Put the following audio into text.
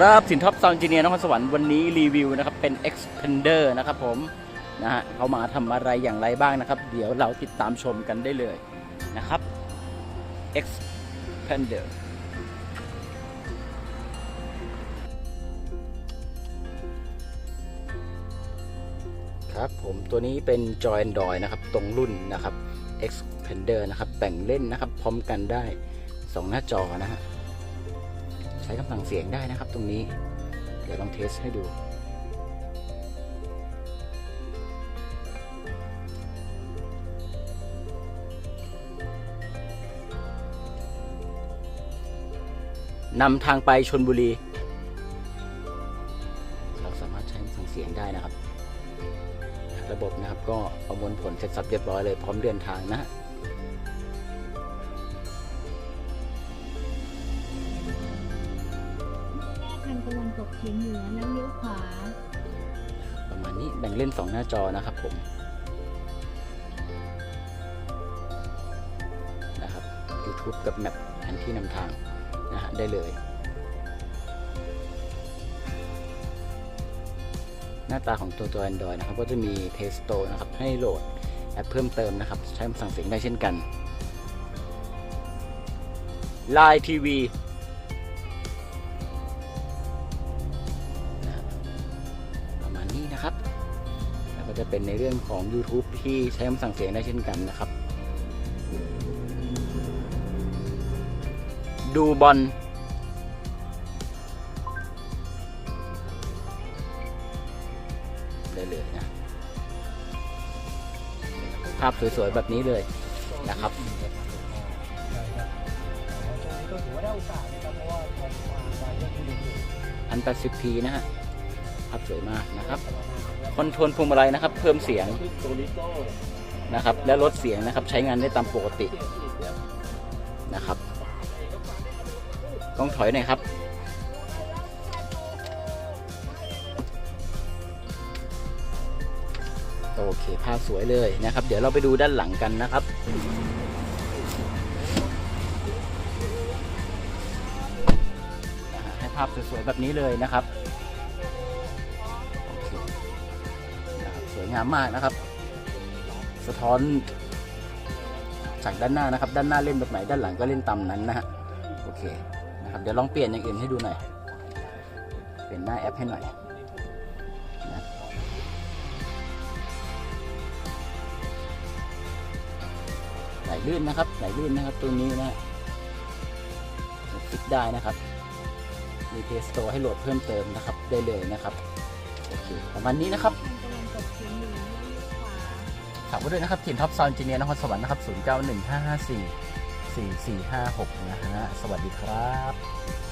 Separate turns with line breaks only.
ครับสินท็อปซาวน์จีเนียนครสวรรค์วันนี้รีวิวนะครับ เป็น Expander นะครับผมนะฮะเขามาทำอะไรอย่างไรบ้างนะครับ เดี๋ยวเราติดตามชมกันได้เลยนะครับ Expander ครับผมตัวนี้เป็น Joy Android นะครับ ตรงรุ่นนะครับ Expander นะครับแบ่งเล่นนะครับ พร้อมกันได้ 2 หน้าจอนะฮะ ใช้คำสั่งเสียงได้นะครับตรงนี้ เดี๋ยวลองเทสให้ดู นำทางไปชนบุรี เราสามารถใช้คำสั่งเสียงได้นะครับ ระบบนะครับก็ประมวลผลเสร็จสับเรียบร้อยเลยพร้อมเดินทางนะ
ทางตะวันตกเฉียงเหนือแล้วเลี้ยวขวา
ประมาณนี้แบ่งเล่น 2 หน้าจอนะครับผมนะครับ YouTube กับแมปแผนที่นำทางนะฮะได้เลย หน้าตาของตัวตัว Android นะครับ ก็จะมี Play Store นะครับ ให้โหลดแอปเพิ่มเติมนะครับ ใช้คำสั่งเสียงได้เช่นกัน Line TV จะเป็นในเรื่องของ YouTube ที่ใช้คำสั่งเสียงได้เช่นกันนะครับ ดูบอลได้เลยนะ ภาพสวยๆ แบบนี้เลยนะครับ
ใช่ครับอ๋อช่วงนี้ก็ถือว่าได้โอกาสนะ ครับ
สวยมากนะครับคอนโทรลพวงมาลัยนะครับ เพิ่มเสียงนะครับ และลดเสียงนะครับ ใช้งานได้ตามปกตินะครับต้องถอยหน่อยครับ โอเคภาพสวยเลยนะครับ เดี๋ยวเราไปดูด้านหลังกันนะครับให้ภาพสวยๆแบบนี้เลยนะครับ งามมากนะครับ สะท้อนจากด้านหน้านะครับ ด้านหน้าเล่นแบบไหนด้านหลังก็เล่นตามนั้นนะฮะโอเคนะครับเดี๋ยวลองเปลี่ยนอย่างอื่นให้ดูหน่อยเปลี่ยนหน้าแอปให้หน่อยนะไหลลื่นนะครับไหลลื่นนะครับตัวนี้นะฟิกได้นะครับ มีเพสโตร์ให้โหลดเพิ่มเติมนะครับได้เลยนะครับโอเคประมาณนี้นะครับ ฝากไว้ด้วยนะครับทีมท็อปซาวน์จีเนียนครสวรรค์นะครับ 0915544456 นะฮะ สวัสดีครับ